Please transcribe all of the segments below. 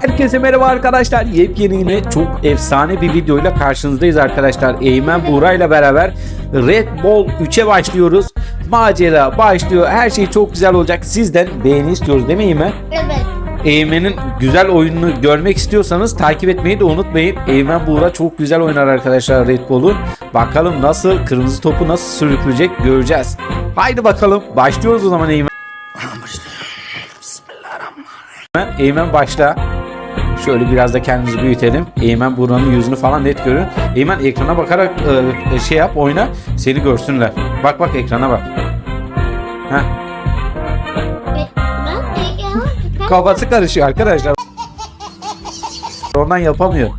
Herkese merhaba arkadaşlar. Yepyeni yine çok efsane bir videoyla karşınızdayız arkadaşlar. Eymen Buğra ile beraber Red Bull 3'e başlıyoruz. Macera başlıyor. Her şey çok güzel olacak. Sizden beğeni istiyoruz değil mi Eymen? Evet. Eymen'in güzel oyununu görmek istiyorsanız takip etmeyi de unutmayın. Eymen Buğra çok güzel oynar arkadaşlar Red Bull'u. Bakalım nasıl kırmızı topu nasıl sürükleyecek göreceğiz. Haydi bakalım başlıyoruz o zaman Eymen. Eymen, Eymen başla. Şöyle biraz da kendimizi büyütelim. Eymen Buğra'nın yüzünü falan net görün. Eymen ekrana bakarak e, şey yap oyna. Seni görsünler. Bak bak ekrana bak. Heh. Kafası karışıyor arkadaşlar. Ondan yapamıyor.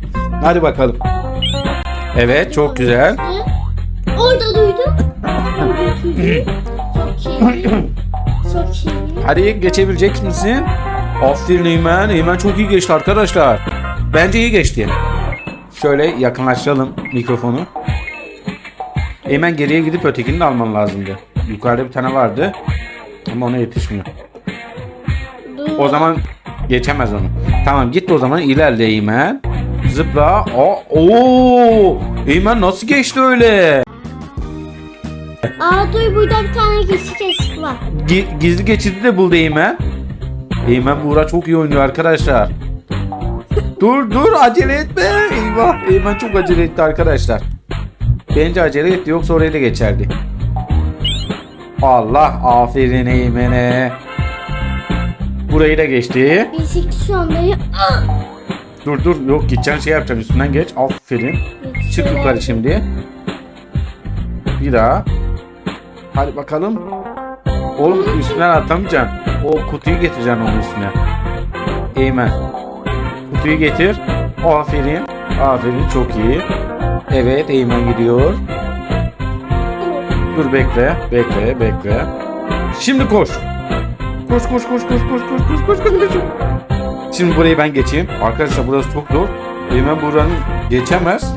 Hadi bakalım. Evet çok güzel. Orada duydum. Çok iyi. Çok iyi. Hadi geçebilecek misin? Aferin Eymen. Eymen çok iyi geçti arkadaşlar. Bence iyi geçti. Şöyle yakınlaştıralım mikrofonu. Eymen geriye gidip ötekini de alman lazımdı. Yukarıda bir tane vardı. Ama ona yetişmiyor. Dur. O zaman geçemez onu. Tamam git o zaman ilerle Eymen. Zıpla. Aa, Oo! Eymen nasıl geçti öyle? Aa dur burada bir tane geçik kesik var. Gi- gizli geçidi de buldu Eymen. Eymen Buğra çok iyi oynuyor arkadaşlar. dur dur acele etme. Eyvah Eymen çok acele etti arkadaşlar. Bence acele etti yoksa oraya da geçerdi. Allah aferin Eymen'e. Burayı da geçti. Dur dur yok gideceksin şey yapacaksın üstünden geç. Aferin. Çık Şöyle. yukarı şimdi. Bir daha. Hadi bakalım. Oğlum üstünden atamayacaksın. O kutuyu getireceksin onun üstüne. Eymen. Kutuyu getir. Aferin. Aferin çok iyi. Evet Eymen gidiyor. Dur bekle. Bekle bekle. Şimdi koş. Koş koş koş koş koş koş koş koş koş koş. Şimdi burayı ben geçeyim. Arkadaşlar burası çok zor. Eymen buranın geçemez.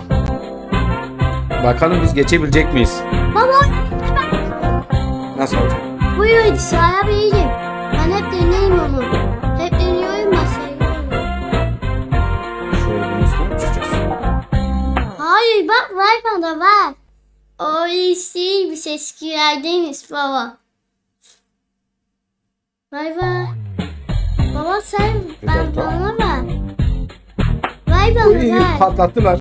Bakalım biz geçebilecek miyiz? Baba Nasıl olacak? buyur dışarıya bileyim. Ben hep deneyim onu. Hep deniyorum ben seviyorum. Şöyle üstüne mi? Hayır bak ver bana ver. O şey bir eskilerdeniz baba. Ver ver. Baba sen ben bana ver. Ver bana Uy, ver. patlattılar.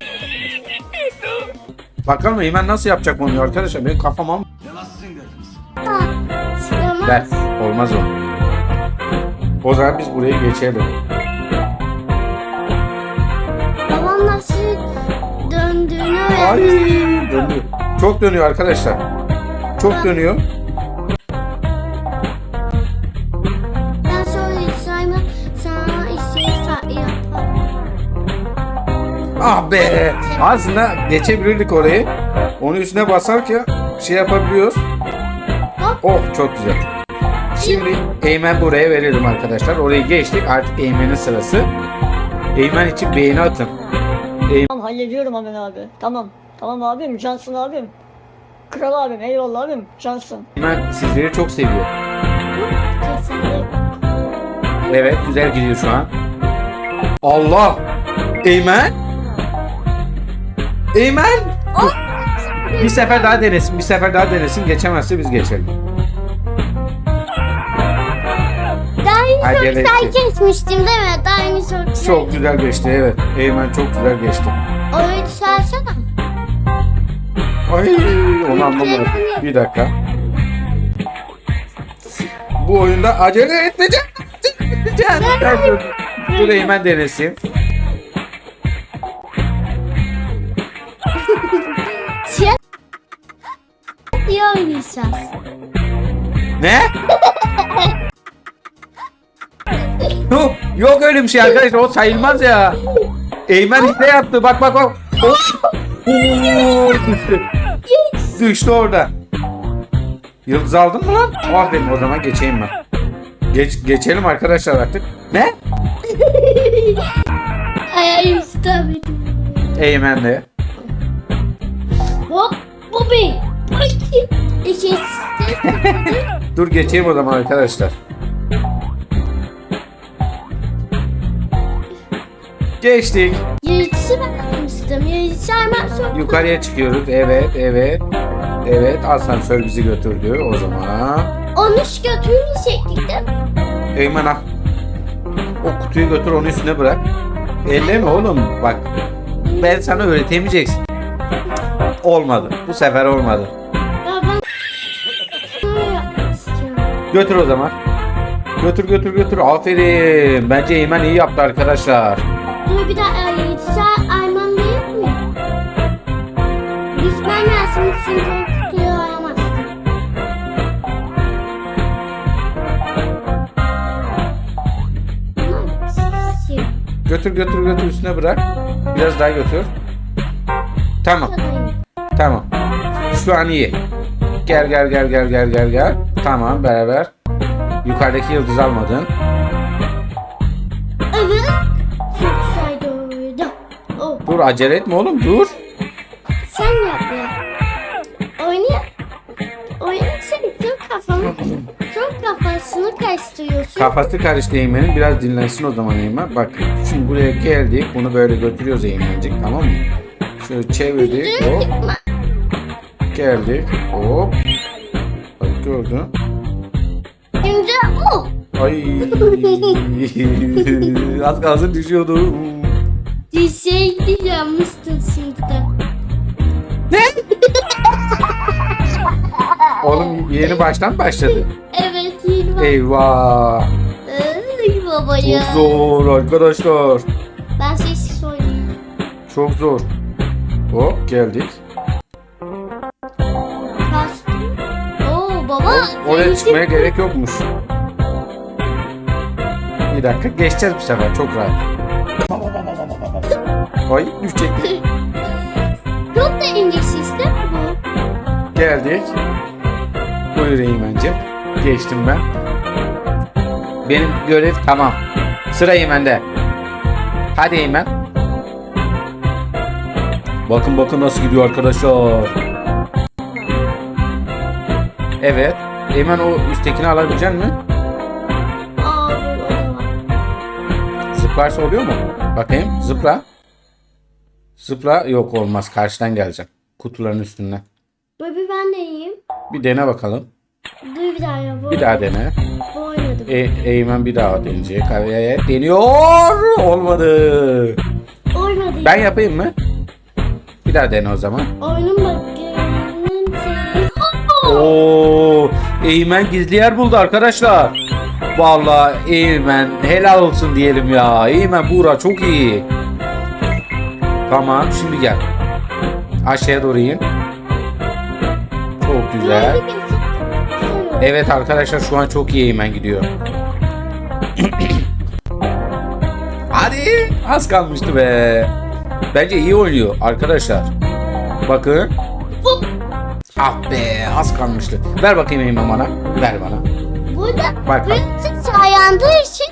Bakalım Eymen nasıl yapacak bunu arkadaşlar? Benim kafam am-. Ver. Olmaz o. O zaman biz burayı geçelim. Babam nasıl döndüğünü Ay öğrenmiş. dönüyor. Çok dönüyor arkadaşlar. Çok dönüyor. Ben sonra İsrail'e sana işe sa- yaparım. Ah be. Aslında geçebilirdik orayı. Onun üstüne basarken şey yapabiliyoruz. Oh çok güzel. Şimdi Eymen buraya verelim arkadaşlar. Orayı geçtik. Artık Eymen'in sırası. Eymen için beğeni atın. Tamam hallediyorum hemen abi. Tamam. Tamam abim. Cansın abim. Kral abim. Eyvallah abim. Cansın. Eymen sizleri çok seviyor. Evet güzel gidiyor şu an. Allah! Eymen! Eymen! Bir sefer daha denesin. Bir sefer daha denesin. Geçemezse biz geçelim. Acele güzel etti. geçmiştim değil mi? Daha yeni güzel. Çok güzel geçti evet. Eymen çok güzel geçti. Orayı düşersene. Ay onu anlamadım. Bir dakika. Bu oyunda acele etmeyeceğim. Dur, dur. Eymen denesin. Diye oynayacağız. Ne? yok, öyle bir şey arkadaşlar o sayılmaz ya. Eymen işte yaptı bak bak bak. Oo, düştü. Düştü orada. Yıldız aldın mı lan? Aferin o zaman geçeyim ben. Geç, geçelim arkadaşlar artık. Ne? Ay istemedim. Eymen de. Hop bu bir. İki. İkisi. Dur geçeyim o zaman arkadaşlar. Geçtik. Yarışı ben almıştım. Yarışı hemen sonra. Yukarıya çıkıyoruz. Evet, evet. Evet, asansör bizi götürdü o zaman. Onu götürmeyecektik değil mi? Eymen al. O kutuyu götür onun üstüne bırak. Elleme oğlum bak. Ben sana öğretemeyeceksin. Olmadı. Bu sefer olmadı. Ya ben. Götür o zaman. Götür götür götür. Aferin. Bence Eymen iyi yaptı arkadaşlar. Dur bir daha yarışı Ayman değil mi? Düşman gelsin için kutuyu şey, Götür götür götür üstüne bırak. Biraz daha götür. Tamam. Tamam. Şu an iyi. Gel gel gel gel gel gel gel. Tamam beraber. Yukarıdaki yıldız almadın. Dur acele etme oğlum dur. sen yap ya. Oynaya. Oyun için çok kafamı, çok kafasını karıştırıyorsun. Kafası karıştı Eymen'in. Biraz dinlensin o zaman Eymen. Bak şimdi buraya geldik. Bunu böyle götürüyoruz Eymen'cik tamam mı? Şöyle çevirdik. Hop. Geldik. Hop. Bak gördün. Şimdi oh. Ay. Az kalsın düşüyordu. Düşeydi yanmıştın şimdi de. Oğlum yeni baştan başladı. Evet yeni var. Eyvah. Ay baba Çok ya. zor arkadaşlar. Ben sessiz söyleyeyim. Çok zor. Hop geldik. Kastım. Oo baba. Oraya değişik. çıkmaya gerek yokmuş. Bir dakika geçeceğiz bu sefer çok rahat. Ay düşecek. Çok da İngiliz değil mi bu? Geldik. Buyur Eymen'cim. Geçtim ben. Benim görev tamam. Sıra Eymen'de. Hadi Eymen. Bakın bakın nasıl gidiyor arkadaşlar. Evet. Eymen o üsttekini alabilecek mi? Zıplarsa oluyor mu? Bakayım zıpla. Zıpla yok olmaz karşıdan gelecek. Kutuların üstünden. Bir ben deneyeyim. Bir dene bakalım. Dur bir daha ya. Bu, Bir daha dene. Bu oynadım. E, Eymen bir daha deneyecek. Evet, deniyor. Olmadı. Oynadı. Ben yapayım mı? Bir daha dene o zaman. Oyunun bakımının şeyi. Oo! Oo, Eymen gizli yer buldu arkadaşlar. Vallahi Eymen helal olsun diyelim ya. Eymen Buğra çok iyi. Tamam şimdi gel. Aşağıya doğru in. Çok güzel. Evet arkadaşlar şu an çok iyi Eymen gidiyor. Hadi az kalmıştı be. Bence iyi oynuyor arkadaşlar. Bakın. Ah be az kalmıştı. Ver bakayım Eymen bana. Ver bana. Burada Bak, bak. Sayandığı için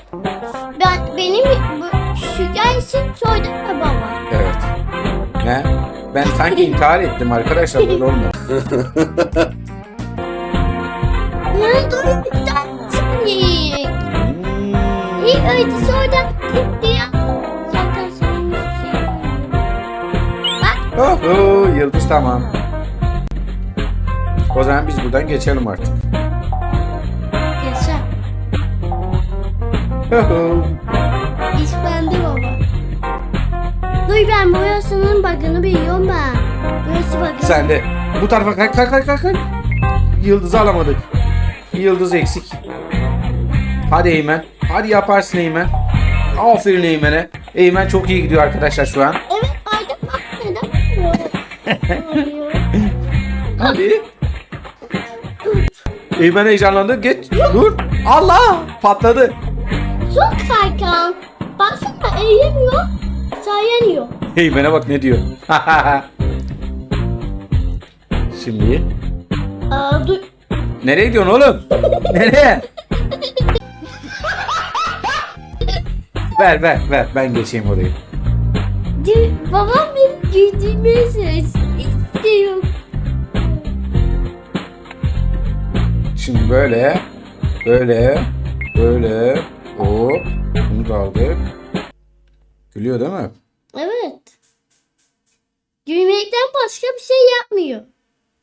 ben benim bu şüker için mi baba? Ben sanki intihar ettim arkadaşlar böyle olmuyor. Ne dur bir saniye. Hmm. İlk önce oradan gitti ya. Zaten senin şey. Bak Oho, yıldız tamam. O zaman biz buradan geçelim artık. yaşa. Oho. İş bende baba. Dur ben burasının bug'ını biliyorum ben. Burası bug'ı. Sen de bu tarafa kay kay kay kay. Yıldızı alamadık. Yıldız eksik. Hadi Eymen. Hadi yaparsın Eymen. Aferin Eymen'e. Eymen çok iyi gidiyor arkadaşlar şu an. Evet ayda bak neden? Hadi. Eymen heyecanlandı. Geç. Dur. Allah. Patladı. Çok kaykan. Baksana eğilmiyor. Sayanıyor. Eymen'e bak ne diyor. Şimdi. Aa, dur. Nereye gidiyorsun oğlum? Nereye? ver ver ver ben geçeyim orayı. Babam benim güldüğümü ses istiyor. Şimdi böyle böyle böyle hop bunu da aldık. Gülüyor değil mi? Gülmekten başka bir şey yapmıyor.